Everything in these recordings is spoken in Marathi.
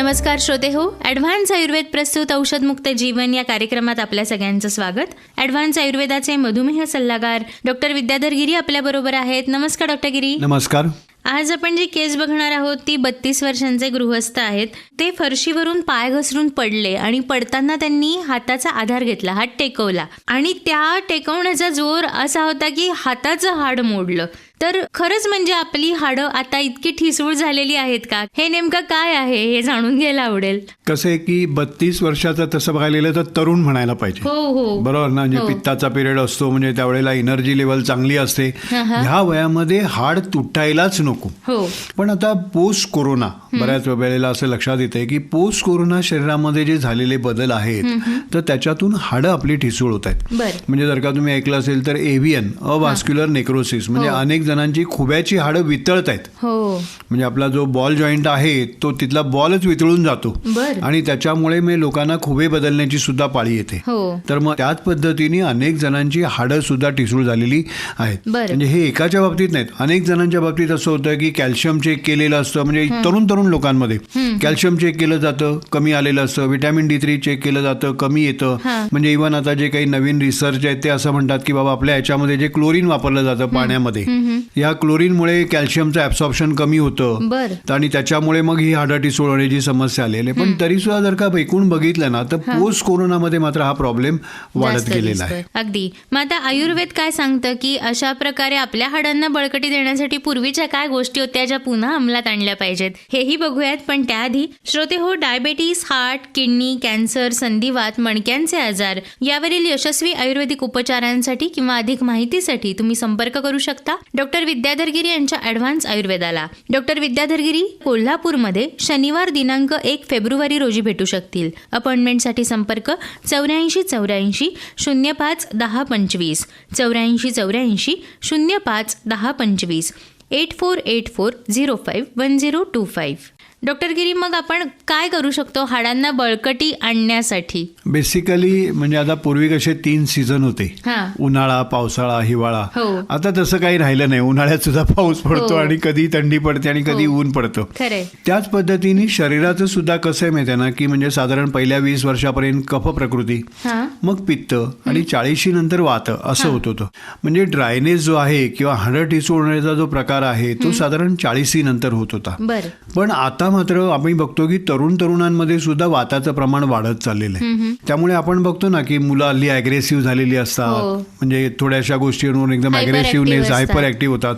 नमस्कार श्रोते हो. ॲडव्हान्स आयुर्वेद प्रस्तुत औषधमुक्त जीवन या कार्यक्रमात आपल्या सगळ्यांचं स्वागत. ॲडव्हान्स आयुर्वेदाचे मधुमेह सल्लागार डॉक्टर विद्याधर गिरी आपल्याबरोबर आहेत. नमस्कार डॉक्टर गिरी. नमस्कार. आज आपण जी केस बघणार आहोत ती बत्तीस वर्षांचे गृहस्थ आहेत. ते फरशीवरून पाय घसरून पडले आणि पडताना त्यांनी हाताचा आधार घेतला हात टेकवला. आणि त्या टेकवण्याचा जोर असा होता की हाताचं हाड मोडलं. तर खरंच म्हणजे आपली हाडं आता इतकी ठिसूळ झालेली आहेत का? हे नेमकं काय आहे? हे जाणून घ्यायला आवडेल. कसं आहे की बत्तीस वर्षाचं तसं बघायला गेलं तर तरुण म्हणायला पाहिजे. हो हो. बरोबर ना? म्हणजे हो. पित्ताचा पिरियड असतो म्हणजे त्यावेळेला एनर्जी लेवल चांगली असते. ह्या वयामध्ये हाड तुटायलाच नको. हो. पण आता पोस्ट कोरोना बऱ्याच वेळेला असं लक्षात येते की पोस्ट कोरोना शरीरामध्ये जे झालेले बदल आहेत तर त्याच्यातून हाडं आपली ठिसूळ होत आहेत. बर. म्हणजे जर का तुम्ही ऐकलं असेल तर एव्हियन अवास्क्युलर नेक्रोसिस म्हणजे हो. अनेक जणांची खुब्याची हाडं वितळत आहेत. हो. म्हणजे आपला जो बॉल जॉईंट आहे तो तिथला बॉलच वितळून जातो. आणि त्याच्यामुळे मी लोकांना खुबे बदलण्याची सुद्धा पाळी येते. हो. तर मग त्याच पद्धतीने अनेक जणांची हाडं सुद्धा ठिसूळ झालेली आहेत. म्हणजे हे एकाच्या बाबतीत नाहीत. अनेक जणांच्या बाबतीत असं होतं की कॅल्शियम चेक केलेलं असतं. म्हणजे तरुण तरुण लोकांमध्ये कॅल्शियम चेक केलं जातं कमी आलेलं असतं. विटॅमिन डी थ्री चेक केलं जातं कमी येतं. म्हणजे इव्हन आता जे काही नवीन रिसर्च आहेत ते असं म्हणतात की बाबा आपल्या याच्यामध्ये जे क्लोरीन वापरलं जातं पाण्यामध्ये. या क्लोरीनमुळे कॅल्शियमचं ऍब्सॉर्प्शन कमी होतं. आणि त्याच्यामुळे मग ही हाडा टिसूळ होण्याची समस्या आलेली पण तरी सुद्धा जर का एकूण बघितलं ना तर पोस्ट कोरोनामध्ये मात्र हा प्रॉब्लेम वाढत गेलेला आहे. अगदी. मग आता आयुर्वेद काय सांगतं की अशा प्रकारे आपल्या हाडांना बळकटी देण्यासाठी पूर्वीच्या काय गोष्टी होत्या ज्या पुन्हा अंमलात आणल्या पाहिजेत हेही बघूयात. पण त्याआधी श्रोते हो डायबेटीस हार्ट किडनी कॅन्सर संधिवात मणक्यांचे आजार यावरील यशस्वी आयुर्वेदिक उपचारांसाठी किंवा अधिक माहितीसाठी तुम्ही संपर्क करू शकता. डॉक्टर विद्याधरगिरी यांच्या ऍडव्हान्स आयुर्वेदाला. डॉक्टर विद्याधरगिरी कोल्हापूरमध्ये शनिवार दिनांक एक फेब्रुवारी रोजी भेटू शकतील. अपॉइंटमेंटसाठी संपर्क चौऱ्याऐंशी चौऱ्याऐंशी शून्य पाच दहा पंचवीस. चौऱ्याऐंशी चौऱ्याऐंशी शून्य पाच दहा पंचवीस. Eight four eight four zero five one zero two five doctor गिरी मग आपण काय करू शकतो हाडांना बळकटी आणण्यासाठी? बेसिकली म्हणजे आता पूर्वी कसे तीन सीझन होते. हां. उन्हाळा पावसाळा हिवाळा. हो. आता तसं काही राहिलं नाही. उन्हाळ्यात सुद्धा पाऊस पडतो हो. आणि कधी थंडी पडते आणि कधी हो. ऊन पडतं. त्याच पद्धतीने शरीराचं सुद्धा कसं आहे माहिती ना की म्हणजे साधारण पहिल्या वीस वर्षापर्यंत कफ प्रकृती मग पित्त आणि चाळीशी नंतर वात असं होत होतं. म्हणजे ड्रायनेस जो आहे किंवा हाडं ठिसूळ होण्याचा जो प्रकार आहे तो साधारण चाळीसी नंतर होत होता. पण आता मात्र आपण बघतो की तरुण तरुणांमध्ये सुद्धा वाताचं प्रमाण वाढत चाललेलं आहे. त्यामुळे आपण बघतो ना की मुलं हल्ली अग्रेसिव्ह झालेली हो. असतात म्हणजे थोड्याशा गोष्टींवरून एकदम अग्रेसिव्हनेस. हायपर ऍक्टिव्ह होतात.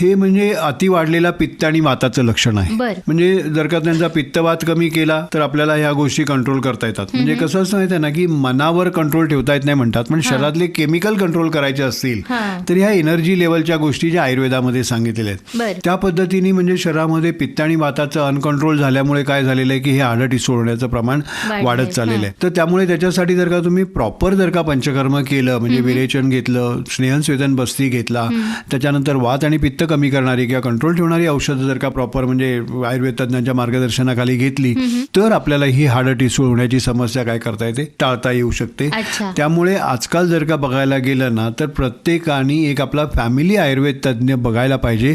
हे म्हणजे अति वाढलेला पित्त आणि वाताचं लक्षण आहे. म्हणजे जर का त्यांचा पित्तवात कमी केला तर आपल्याला ह्या गोष्टी कंट्रोल करता येतात. म्हणजे कसं असं माहिती आहे ना की मनावर कंट्रोल ठेवता येत नाही म्हणतात. पण शरीरातले केमिकल कंट्रोल करायचे असतील हां. तर ह्या एनर्जी लेवलच्या गोष्टी ज्या आयुर्वेदामध्ये सांगितलेल्या बरं. त्या पद्धतीने म्हणजे शरीरामध्ये पित्त आणि वाताचं अनकंट्रोल झाल्यामुळे काय झालेलं आहे की हे टिसूळ होण्याचं प्रमाण. वाढत चाललेलं आहे. तर त्यामुळे त्याच्यासाठी जर का तुम्ही प्रॉपर जर का पंचकर्म केलं म्हणजे विरेचन घेतलं स्नेहन बस्ती घेतला त्याच्यानंतर वात आणि पित्त कमी करणारी किंवा कंट्रोल ठेवणारी औषधं जर का प्रॉपर म्हणजे आयुर्वेद तज्ञांच्या मार्गदर्शनाखाली घेतली तर आपल्याला ही हाडं टिसूळ होण्याची समस्या काय करता येते? टाळता येऊ शकते. त्यामुळे आजकाल जर का बघायला गेलं ना तर प्रत्येकाने एक आपला फॅमिली आयुर्वेद तज्ज्ञ बघायला पाहिजे.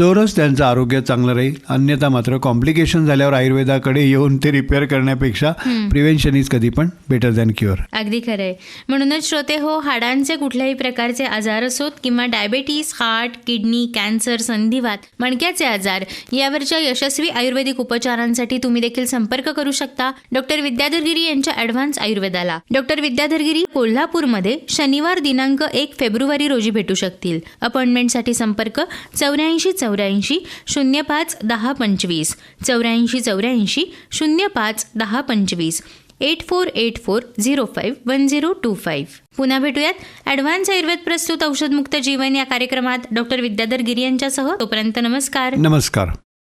तरच त्यांचं आरोग्य चांगलं राहील. अन्यथा मात्र कॉम्प्लिकेशन झाल्यावर आयुर्वेदाकडे येऊन ते रिपेअर करण्यापेक्षा प्रिव्हेन्शन इज कधी पण बेटर दॅन क्युअर अगदी खरंय. म्हणूनच श्रोते हो हाडांचे कुठल्याही प्रकारचे आजार असोत किंवा डायबेटीस हार्ट किडनी कॅन्सर संधिवात मणक्याचे आजार यावरच्या यशस्वी आयुर्वेदिक उपचारांसाठी तुम्ही देखील संपर्क करू शकता. डॉक्टर विद्याधरगिरी यांच्या ऍडव्हान्स आयुर्वेदाला. डॉक्टर विद्याधरगिरी कोल्हापूरमध्ये शनिवार दिनांक एक फेब्रुवारी रोजी भेटू शकतील. अपॉइंटमेंटसाठी संपर्क चौऱ्याऐंशी चौऱ्याऐंशी शून्य पाच दहा पंचवीस. चौऱ्याऐंशी चौऱ्याऐंशी शून्य पाच दहा पंचवीस. Eight four eight four zero five one zero two five. पुन्हा भेटूयात. ॲडव्हान्स आयुर्वेद प्रस्तुत औषधमुक्त जीवन या कार्यक्रमात डॉक्टर विद्याधर गिरी यांच्यासह. तोपर्यंत नमस्कार. नमस्कार.